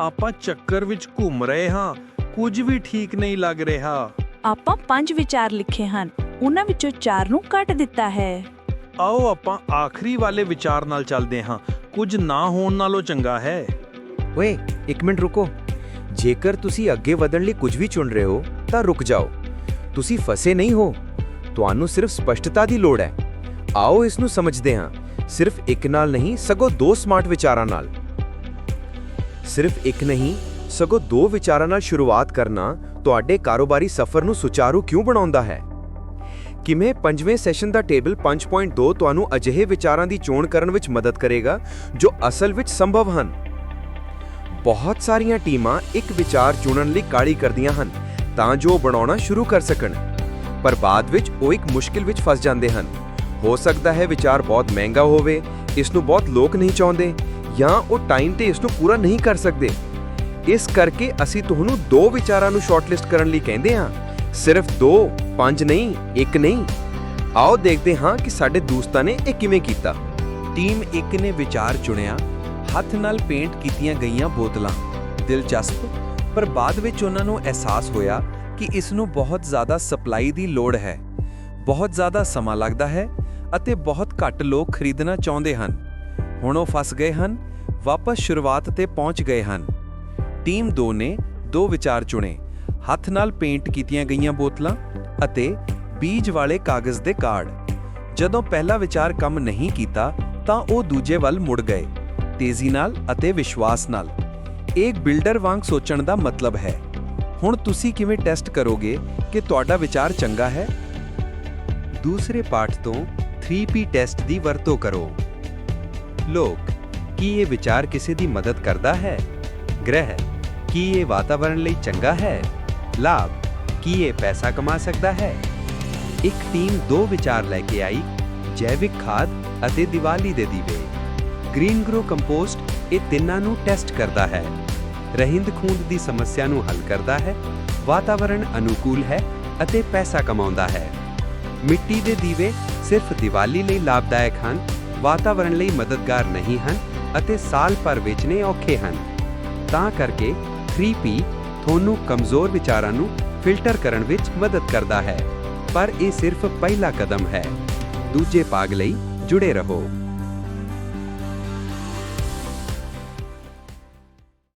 ਆਪਾਂ ਚੱਕਰ ਵਿੱਚ ਘੁੰਮ ਰਹੇ ਹਾਂ। ਕੁਝ ਵੀ ਠੀਕ ਨਹੀਂ ਲੱਗ ਰਿਹਾ। ਆਪਾਂ ਪੰਜ ਵਿਚਾਰ ਲਿਖੇ ਹਨ। ਉਹਨਾਂ ਵਿੱਚੋਂ ਚਾਰ ਨੂੰ ਕੱਟ ਦਿੱਤਾ ਹੈ। ਆਓ ਆਪਾਂ ਆਖਰੀ ਵਾਲੇ ਵਿਚਾਰ ਨਾਲ ਚੱਲਦੇ ਹਾਂ। ਕੁਝ ਨਾ ਹੋਣ ਨਾਲੋਂ ਚੰਗਾ ਹੈ। ਓਏ ਇੱਕ ਮਿੰਟ ਰੁਕੋ। ਜੇਕਰ ਤੁਸੀਂ ਅੱਗੇ ਵਧਣ ਲਈ ਕੁਝ ਵੀ ਚੁਣ ਰਹੇ ਹੋ ਤਾਂ ਰੁਕ ਜਾਓ। ਤੁਸੀਂ ਫਸੇ ਨਹੀਂ ਹੋ। ਤੁਹਾਨੂੰ ਸਿਰਫ ਸਪਸ਼ਟਤਾ ਦੀ ਲੋੜ ਹੈ। ਆਓ ਇਸ ਨੂੰ ਸਮਝਦੇ ਹਾਂ। ਸਿਰਫ ਇੱਕ ਨਾਲ ਨਹੀਂ ਸਗੋਂ ਦੋ ਸਮਾਰਟ ਵਿਚਾਰਾਂ ਨਾਲ। ਸਿਰਫ ਇੱਕ ਨਹੀਂ, ਸਗੋਂ ਦੋ ਵਿਚਾਰਾਂ ਨਾਲ ਸ਼ੁਰੂਆਤ ਕਰਨਾ ਤੁਹਾਡੇ ਕਾਰੋਬਾਰੀ ਸਫ਼ਰ ਨੂੰ ਸੁਚਾਰੂ ਕਿਉਂ ਬਣਾਉਂਦਾ ਹੈ? ਕਿਵੇਂ ਪੰਜਵੇਂ ਸੈਸ਼ਨ ਦਾ ਟੇਬਲ 5.2 ਤੁਹਾਨੂੰ ਅਜਿਹੇ ਵਿਚਾਰਾਂ ਦੀ ਚੋਣ ਕਰਨ ਵਿੱਚ ਮਦਦ ਕਰੇਗਾ ਜੋ ਅਸਲ ਵਿੱਚ ਸੰਭਵ ਹਨ? ਬਹੁਤ ਸਾਰੀਆਂ ਟੀਮਾਂ ਇੱਕ ਵਿਚਾਰ ਚੁਣਨ ਲਈ ਕਾਲੀ ਕਰਦੀਆਂ ਹਨ ਤਾਂ ਜੋ ਉਹ ਬਣਾਉਣਾ ਸ਼ੁਰੂ ਕਰ ਸਕਣ, ਪਰ ਬਾਅਦ ਵਿੱਚ ਉਹ ਇੱਕ ਮੁਸ਼ਕਿਲ ਵਿੱਚ ਫਸ ਜਾਂਦੇ ਹਨ। ਹੋ ਸਕਦਾ ਹੈ ਵਿਚਾਰ ਬਹੁਤ ਮਹਿੰਗਾ ਹੋਵੇ, ਇਸ ਨੂੰ ਬਹੁਤ ਲੋਕ ਨਹੀਂ ਚਾਹੁੰਦੇ। ਜਾਂ ਉਹ ਟਾਈਮ ਤੇ ਇਸ ਨੂੰ ਪੂਰਾ ਨਹੀਂ ਕਰ ਸਕਦੇ। ਇਸ ਕਰਕੇ ਅਸੀਂ ਤੁਹਾਨੂੰ ਦੋ ਵਿਚਾਰਾਂ ਨੂੰ ਸ਼ਾਰਟਲਿਸਟ ਕਰਨ ਲਈ ਕਹਿੰਦੇ ਹਾਂ। ਸਿਰਫ ਦੋ, ਪੰਜ ਨਹੀਂ, ਇੱਕ ਨਹੀਂ। ਆਓ ਦੇਖਦੇ ਹਾਂ ਕਿ ਸਾਡੇ ਦੋਸਤਾਂ ਨੇ ਇਹ ਕਿਵੇਂ ਕੀਤਾ। ਟੀਮ 1 ਨੇ ਵਿਚਾਰ ਚੁਣਿਆ, ਹੱਥ ਨਾਲ ਪੇਂਟ ਕੀਤੀਆਂ ਗਈਆਂ ਬੋਤਲਾਂ। ਦਿਲਚਸਪ, ਪਰ ਬਾਅਦ ਵਿੱਚ ਉਹਨਾਂ ਨੂੰ ਅਹਿਸਾਸ ਹੋਇਆ ਕਿ ਇਸ ਨੂੰ ਬਹੁਤ ਜ਼ਿਆਦਾ ਸਪਲਾਈ ਦੀ ਲੋੜ ਹੈ। ਬਹੁਤ ਜ਼ਿਆਦਾ ਸਮਾਂ ਲੱਗਦਾ ਹੈ ਅਤੇ ਬਹੁਤ ਘੱਟ ਲੋਕ ਖਰੀਦਣਾ ਚਾਹੁੰਦੇ ਹਨ। ਹੁਣ ਉਹ ਫਸ ਗਏ ਹਨ, ਵਾਪਸ ਸ਼ੁਰੂਆਤ ਤੇ ਪਹੁੰਚ ਗਏ ਹਨ। ਟੀਮ 2 ਨੇ ਦੋ ਵਿਚਾਰ ਚੁਣੇ। ਹੱਥ ਨਾਲ ਪੇਂਟ ਕੀਤੀਆਂ ਗਈਆਂ ਬੋਤਲਾਂ ਅਤੇ ਬੀਜ ਵਾਲੇ ਕਾਗਜ਼ ਦੇ ਕਾਰਡ। ਜਦੋਂ ਪਹਿਲਾ ਵਿਚਾਰ ਕੰਮ ਨਹੀਂ ਕੀਤਾ, ਤਾਂ ਉਹ ਦੂਜੇ ਵੱਲ ਮੁੜ ਗਏ, ਤੇਜ਼ੀ ਨਾਲ ਅਤੇ ਵਿਸ਼ਵਾਸ ਨਾਲ। ਇੱਕ ਬਿਲਡਰ ਵਾਂਗ ਸੋਚਣ ਦਾ ਮਤਲਬ ਹੈ, ਹੁਣ ਤੁਸੀਂ ਕਿਵੇਂ ਟੈਸਟ ਕਰੋਗੇ ਕਿ ਤੁਹਾਡਾ ਵਿਚਾਰ ਚੰਗਾ ਹੈ? ਦੂਸਰੇ ਪਾਠ ਤੋਂ 3P ਟੈਸਟ ਦੀ ਵਰਤੋਂ ਕਰੋ। ਲੋਕ, ਕੀ ਇਹ ਵਿਚਾਰ ਕਿਸੇ ਦੀ ਮਦਦ ਕਰਦਾ ਹੈ? ਗ੍ਰਹਿ, ਕੀ ਇਹ ਵਾਤਾਵਰਣ ਲਈ ਚੰਗਾ ਹੈ? ਲਾਭ, ਕੀ ਇਹ ਪੈਸਾ ਕਮਾ ਸਕਦਾ ਹੈ? ਇੱਕ ਟੀਮ ਦੋ ਵਿਚਾਰ ਲੈ ਕੇ ਆਈ, ਜੈਵਿਕ ਖਾਦ ਅਤੇ ਦੀਵਾਲੀ ਦੇ ਦੀਵੇ। ਗ੍ਰੀਨ ਗਰੋ ਕੰਪੋਸਟ ਇਹ ਤਿੰਨਾਂ ਨੂੰ ਟੈਸਟ ਕਰਦਾ ਹੈ। ਰਹਿੰਦ ਖੂੰਦ ਦੀ ਸਮੱਸਿਆ ਨੂੰ ਹੱਲ ਕਰਦਾ ਹੈ, ਵਾਤਾਵਰਣ ਅਨੁਕੂਲ ਹੈ ਅਤੇ ਪੈਸਾ ਕਮਾਉਂਦਾ ਹੈ। ਮਿੱਟੀ ਦੇ ਦੀਵੇ ਸਿਰਫ ਦੀਵਾਲੀ ਲਈ ਲਾਭਦਾਇਕ ਹਨ ਵਾਤਾਵਰਣ ਲਈ ਮਦਦਗਾਰ ਨਹੀਂ ਹਨ ਅਤੇ ਸਾਲ ਭਰ ਵੇਚਣੇ ਔਖੇ ਹਨ। ਤਾਂ ਕਰਕੇ 3P ਤੁਹਾਨੂੰ ਕਮਜ਼ੋਰ ਵਿਚਾਰਾਂ ਨੂੰ ਫਿਲਟਰ ਕਰਨ ਵਿੱਚ ਮਦਦ ਕਰਦਾ ਹੈ। ਪਰ ਇਹ ਸਿਰਫ ਪਹਿਲਾ ਕਦਮ ਹੈ। ਦੂਜੇ ਭਾਗ ਲਈ ਜੁੜੇ ਰਹੋ।